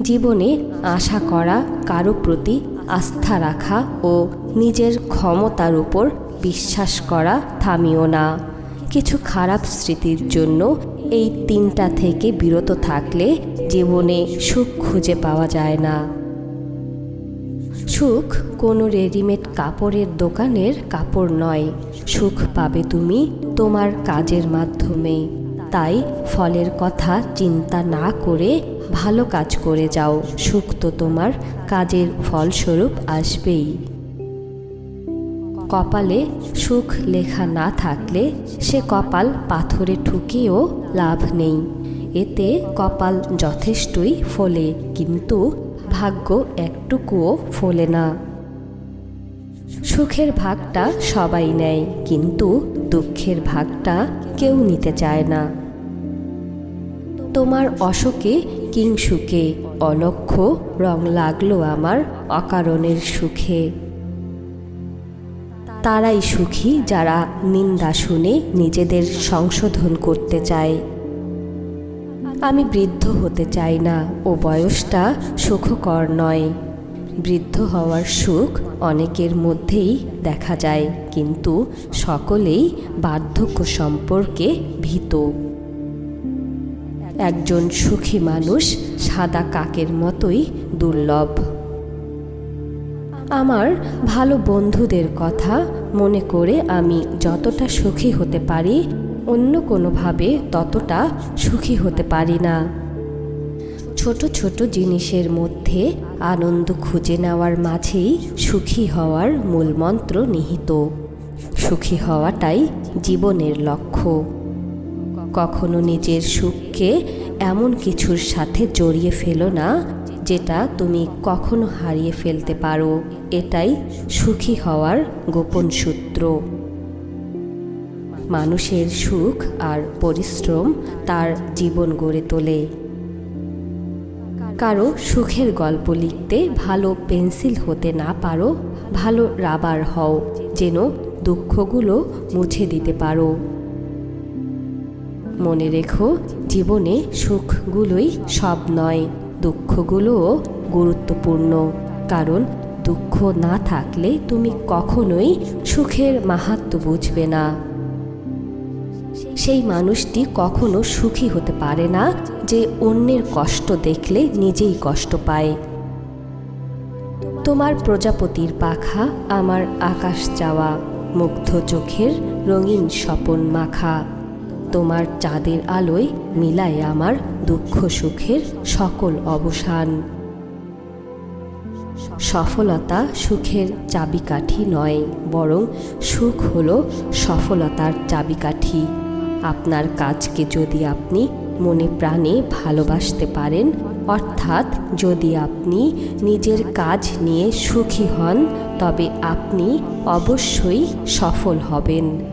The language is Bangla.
জীবনে আশা করা, কারও প্রতি আস্থা রাখা ও নিজের ক্ষমতার উপর বিশ্বাস করা থামিও না। কিছু খারাপ স্মৃতির জন্য এই তিনটা থেকে বিরত থাকলে জীবনে সুখ খুঁজে পাওয়া যায় না। সুখ কোনো রেডিমেড কাপড়ের দোকানের কাপড় নয়। সুখ পাবে তুমি তোমার কাজের মাধ্যমে। তাই ফলের কথা চিন্তা না করে ভালো কাজ করে যাও। সুখ তো তোমার, কাজের ফলস্বরূপ আসবেই। কপালে সুখ লেখা না থাকলে সে কপাল পাথরে ঠুকিয়েও লাভ নেই। এতে কপাল যথেষ্টই ফলে, কিন্তু ভাগ্য একটুকুও ফলে না। সুখের ভাগটা সবাই নেয়, কিন্তু দুঃখের ভাগটা কেউ নিতে চায় না। তোমার অশোকে, কিংসুকে অলক্ষ্য রং লাগল আমার অকারণের সুখে। তারাই সুখী যারা নিন্দা শুনে নিজেদের সংশোধন করতে চায়। আমি বৃদ্ধ হতে চাই না, ও বয়সটা সুখকর নয়। বৃদ্ধ হওয়ার সুখ অনেকের মধ্যেই দেখা যায়, কিন্তু সকলেই বার্ধক্য সম্পর্কে ভীত। একজন সুখী মানুষ সাদা কাকের মতোই দুর্লভ। আমার ভালো বন্ধুদের কথা মনে করে আমি যতটা সুখী হতে পারি, অন্য কোনোভাবে ততটা সুখী হতে পারি না। ছোট ছোট জিনিসের মধ্যে আনন্দ খুঁজে নেওয়ার মাঝেই সুখী হওয়ার মূলমন্ত্র নিহিত। সুখী হওয়াটাই জীবনের লক্ষ্য। কখনো নিজের সুখকে এমন কিছুর সাথে জড়িয়ে ফেলো না যেটা তুমি কখনো হারিয়ে ফেলতে পারো। এটাই সুখী হওয়ার গোপন সূত্র। মানুষের সুখ আর পরিশ্রম তার জীবন গড়ে তোলে। কারও সুখের গল্প লিখতে ভালো পেন্সিল হতে না পারো, ভালো রাবার হও, যেন দুঃখগুলো মুছে দিতে পারো। মনে রেখো, জীবনে সুখগুলোই সব নয়। দুঃখগুলোও গুরুত্বপূর্ণ। কারণ দুঃখ না থাকলে তুমি কখনোই সুখের মাহাত্ম বুঝবে না। সেই মানুষটি কখনো সুখী হতে পারে না যে অন্যের কষ্ট দেখলে নিজেই কষ্ট পায়। তোমার প্রজাপতির পাখা, আমার আকাশ যাওয়া মুগ্ধ চোখের রঙিন স্বপন মাখা। তোমার চাঁদের আলোয় মিলায় আমার দুঃখ সুখের সকল অবসান। সফলতা সুখের চাবিকাঠি নয়, বরং সুখ হল সফলতার চাবিকাঠি। আপনার কাজকে যদি আপনি মনে প্রাণে ভালোবাসতে পারেন, অর্থাৎ যদি আপনি নিজের কাজ নিয়ে সুখী হন, তবে আপনি অবশ্যই সফল হবেন।